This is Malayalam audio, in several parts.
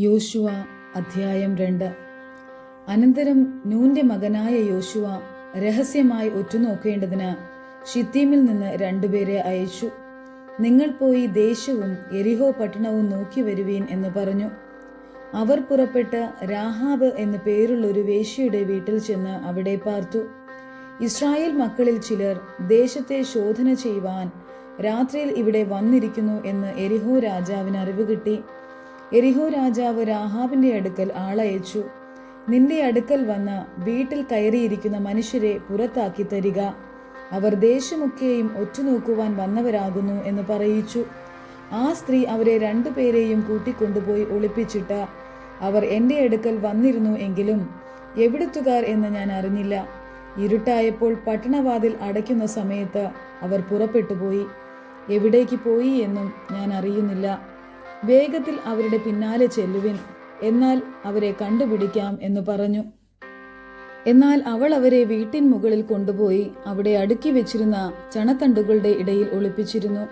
യോശുവ അധ്യായം രണ്ട്. അനന്തരം നൂന്റെ മകനായ യോശുവ രഹസ്യമായി ഒറ്റുനോക്കേണ്ടതിന് ഷിത്തീമിൽ നിന്ന് രണ്ടുപേരെ അയച്ചു. നിങ്ങൾ പോയി ദേശവും എരിഹോ പട്ടണവും നോക്കി വരുവീൻ എന്ന് പറഞ്ഞു. അവർ പുറപ്പെട്ട് രാഹാബ് എന്നു പേരുള്ള ഒരു വേശ്യയുടെ വീട്ടിൽ ചെന്ന് അവിടെ പാർത്തു. ഇസ്രായേൽ മക്കളിൽ ചിലർ ദേശത്തെ ശോധന ചെയ്യുവാൻ രാത്രിയിൽ ഇവിടെ വന്നിരിക്കുന്നു എന്ന് എരിഹോ രാജാവിന് അറിവ് കിട്ടി. എരിഹോ രാജാവ് രാഹാബിന്റെ അടുക്കൽ ആളയച്ചു. നിന്റെ അടുക്കൽ വന്ന വീട്ടിൽ കയറിയിരിക്കുന്ന മനുഷ്യരെ പുറത്താക്കി തരിക. അവർ ദേശമൊക്കെയും ഒറ്റുനോക്കുവാൻ വന്നവരാകുന്നു എന്ന് പറയിച്ചു. ആ സ്ത്രീ അവരെ രണ്ടുപേരെയും കൂട്ടിക്കൊണ്ടുപോയി ഒളിപ്പിച്ചിട്ട്. അവർ എന്റെ അടുക്കൽ വന്നിരുന്നു എങ്കിലും എവിടുത്തുകാർ എന്ന് ഞാൻ അറിഞ്ഞില്ല. ഇരുട്ടായപ്പോൾ പട്ടണവാതിൽ അടയ്ക്കുന്ന സമയത്ത് അവർ പുറപ്പെട്ടു പോയി എവിടേക്ക് പോയി എന്നും ഞാൻ അറിയുന്നില്ല. വേഗത്തിൽ അവരുടെ പിന്നാലെ ചെല്ലുവിൻ. എന്നാൽ അവരെ കണ്ടുപിടിക്കാം എന്ന് പറഞ്ഞു. എന്നാൽ അവൾ അവരെ വീട്ടിൻ മുകളിൽ കൊണ്ടുപോയി അവിടെ അടുക്കി വെച്ചിരുന്ന ചണത്തണ്ടുകളുടെ ഇടയിൽ ഒളിപ്പിച്ചിരുന്നു.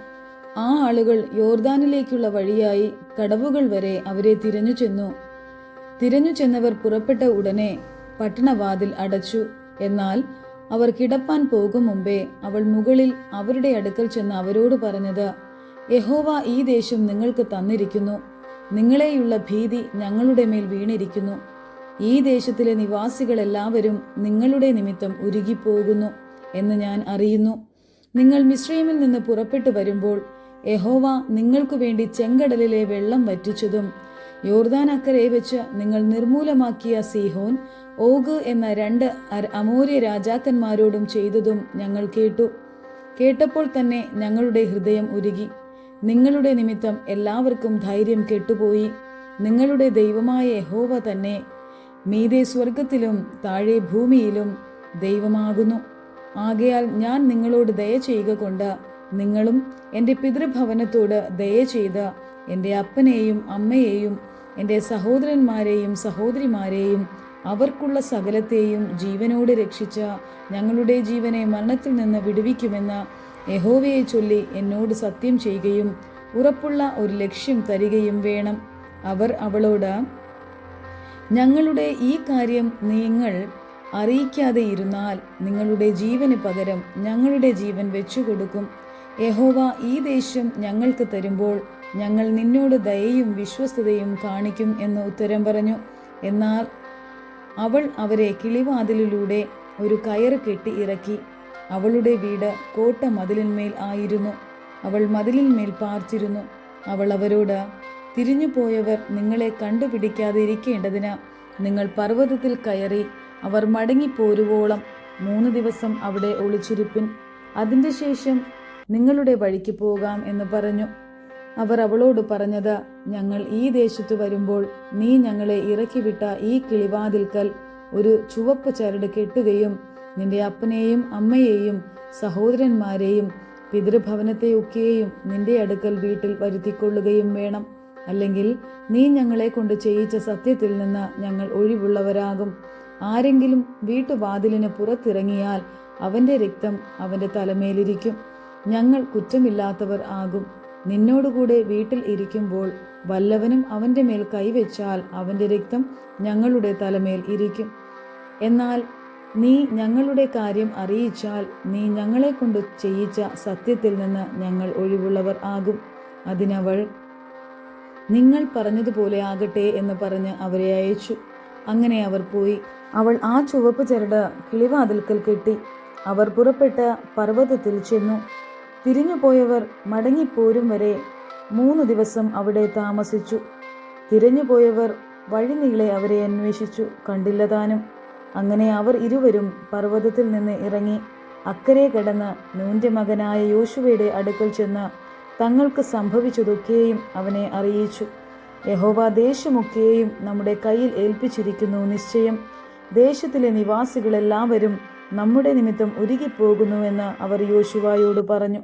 ആ ആളുകൾ യോർദാനിലേക്കുള്ള വഴിയായി കടവുകൾ വരെ അവരെ തിരഞ്ഞു ചെന്നു. തിരഞ്ഞു ചെന്നവർ പുറപ്പെട്ട ഉടനെ പട്ടണവാതിൽ അടച്ചു. എന്നാൽ അവർ കിടപ്പാൻ പോകും മുമ്പേ അവൾ മുകളിൽ അവരുടെ അടുക്കൽ ചെന്ന് അവരോട് പറഞ്ഞത് യഹോവ ഈ ദേശം നിങ്ങൾക്ക് തന്നിരിക്കുന്നു. നിങ്ങളെയുള്ള ഭീതി ഞങ്ങളുടെ മേൽ വീണിരിക്കുന്നു. ഈ ദേശത്തിലെ നിവാസികളെല്ലാവരും നിങ്ങളുടെ നിമിത്തം ഉരുകിപ്പോകുന്നു എന്ന് ഞാൻ അറിയുന്നു. നിങ്ങൾ മിശ്രീമിൽ നിന്ന് പുറപ്പെട്ടു വരുമ്പോൾ യഹോവ നിങ്ങൾക്കു വേണ്ടി ചെങ്കടലിലെ വെള്ളം വറ്റിച്ചതും യോർദാൻ അക്കരെ വെച്ച് നിങ്ങൾ നിർമൂലമാക്കിയ സീഹോൻ ഓഗ് എന്ന രണ്ട് അമൂര്യ രാജാക്കന്മാരോടും ചെയ്തതും ഞങ്ങൾ കേട്ടു. കേട്ടപ്പോൾ തന്നെ ഞങ്ങളുടെ ഹൃദയം ഉരുകി. നിങ്ങളുടെ നിമിത്തം എല്ലാവർക്കും ധൈര്യം കെട്ടുപോയി. നിങ്ങളുടെ ദൈവമായ യഹോവ തന്നെ മീതെ സ്വർഗത്തിലും താഴെ ഭൂമിയിലും ദൈവമാകുന്നു. ആകയാൽ ഞാൻ നിങ്ങളോട് ദയ ചെയ്യുക കൊണ്ട് നിങ്ങളും എന്റെ പിതൃഭവനത്തോട് ദയ ചെയ്ത് എന്റെ അപ്പനെയും അമ്മയെയും എന്റെ സഹോദരന്മാരെയും സഹോദരിമാരെയും അവർക്കുള്ള സകലത്തെയും ജീവനോട് രക്ഷിച്ച ഞങ്ങളുടെ ജീവനെ മരണത്തിൽ നിന്ന് വിടുവിക്കുമെന്ന് യഹോവയെ ചൊല്ലി എന്നോട് സത്യം ചെയ്യുകയും ഉറപ്പുള്ള ഒരു ലക്ഷ്യം തരികയും വേണം. അവർ അവളോട് ഞങ്ങളുടെ ഈ കാര്യം നിങ്ങൾ അറിയിക്കാതെ ഇരുന്നാൽ നിങ്ങളുടെ ജീവന് പകരം ഞങ്ങളുടെ ജീവൻ വെച്ചുകൊടുക്കും. യഹോവ ഈ ദേശം ഞങ്ങൾക്ക് തരുമ്പോൾ ഞങ്ങൾ നിന്നോട് ദയയും വിശ്വസ്തതയും കാണിക്കും എന്ന് ഉത്തരം പറഞ്ഞു. എന്നാൽ അവൾ അവരെ കിളിവാതിലിലൂടെ ഒരു കയറ് കെട്ടി ഇറക്കി. അവളുടെ വീട് കോട്ട മതിലിന്മേൽ ആയിരുന്നു. അവൾ മതിലിന്മേൽ പാർച്ചിരുന്നു. അവൾ അവരോട് തിരിഞ്ഞുപോയവർ നിങ്ങളെ കണ്ടുപിടിക്കാതെ ഇരിക്കേണ്ടതിന് നിങ്ങൾ പർവതത്തിൽ കയറി അവർ മടങ്ങിപ്പോരുവോളം മൂന്ന് ദിവസം അവിടെ ഒളിച്ചിരിപ്പിൻ. അതിന്റെ ശേഷം നിങ്ങളുടെ വഴിക്ക് പോകാം എന്ന് പറഞ്ഞു. അവർ അവളോട് പറഞ്ഞത് ഞങ്ങൾ ഈ ദേശത്ത് വരുമ്പോൾ നീ ഞങ്ങളെ ഇറക്കിവിട്ട ഈ കിളിവാതിൽക്കൽ ഒരു ചുവപ്പ് ചരട് കെട്ടുകയും നിന്റെ അപ്പനെയും അമ്മയെയും സഹോദരന്മാരെയും പിതൃഭവനത്തെയൊക്കെയും നിന്റെ അടുക്കൽ വീട്ടിൽ വരുത്തിക്കൊള്ളുകയും വേണം. അല്ലെങ്കിൽ നീ ഞങ്ങളെ കൊണ്ട് ചെയ്യിച്ച സത്യത്തിൽ നിന്ന് ഞങ്ങൾ ഒഴിവുള്ളവരാകും. ആരെങ്കിലും വീട്ടുവാതിലിന് പുറത്തിറങ്ങിയാൽ അവന്റെ രക്തം അവന്റെ തലമേലിരിക്കും. ഞങ്ങൾ കുറ്റമില്ലാത്തവർ ആകും. നിന്നോടുകൂടെ വീട്ടിൽ ഇരിക്കുമ്പോൾ വല്ലവനും അവന്റെ മേൽ കൈവച്ചാൽ അവന്റെ രക്തം ഞങ്ങളുടെ തലമേൽ ഇരിക്കും. എന്നാൽ നീ ഞങ്ങളുടെ കാര്യം അറിയിച്ചാൽ നീ ഞങ്ങളെ കൊണ്ട് ചെയ്യിച്ച സത്യത്തിൽ നിന്ന് ഞങ്ങൾ ഒഴിവുള്ളവർ ആകും. അതിനവൾ നിങ്ങൾ പറഞ്ഞതുപോലെ ആകട്ടെ എന്ന് പറഞ്ഞ് അവരെ അയച്ചു. അങ്ങനെ അവർ പോയി. അവൾ ആ ചുവപ്പ് ചരട് കിളിവാതിൽക്കൽ കെട്ടി. അവർ പുറപ്പെട്ട് പർവതത്തിൽ ചെന്നു. തിരിഞ്ഞുപോയവർ മടങ്ങിപ്പോരും വരെ മൂന്ന് ദിവസം അവിടെ താമസിച്ചു. തിരഞ്ഞുപോയവർ വഴിനീളെ അവരെ അന്വേഷിച്ചു. കണ്ടില്ല താനും. അങ്ങനെ അവർ ഇരുവരും പർവതത്തിൽ നിന്ന് ഇറങ്ങി അക്കരെ കടന്ന് നൂന്റെ മകനായ യോശുവയുടെ അടുക്കൽ ചെന്ന് തങ്ങൾക്ക് സംഭവിച്ചതൊക്കെയും അവനെ അറിയിച്ചു. യഹോവ ദേശമൊക്കെയും നമ്മുടെ കയ്യിൽ ഏൽപ്പിച്ചിരിക്കുന്നു നിശ്ചയം. ദേശത്തിലെ നിവാസികളെല്ലാവരും നമ്മുടെ നിമിത്തം ഉരുകിപ്പോകുന്നുവെന്ന് അവർ യോശുവായോട് പറഞ്ഞു.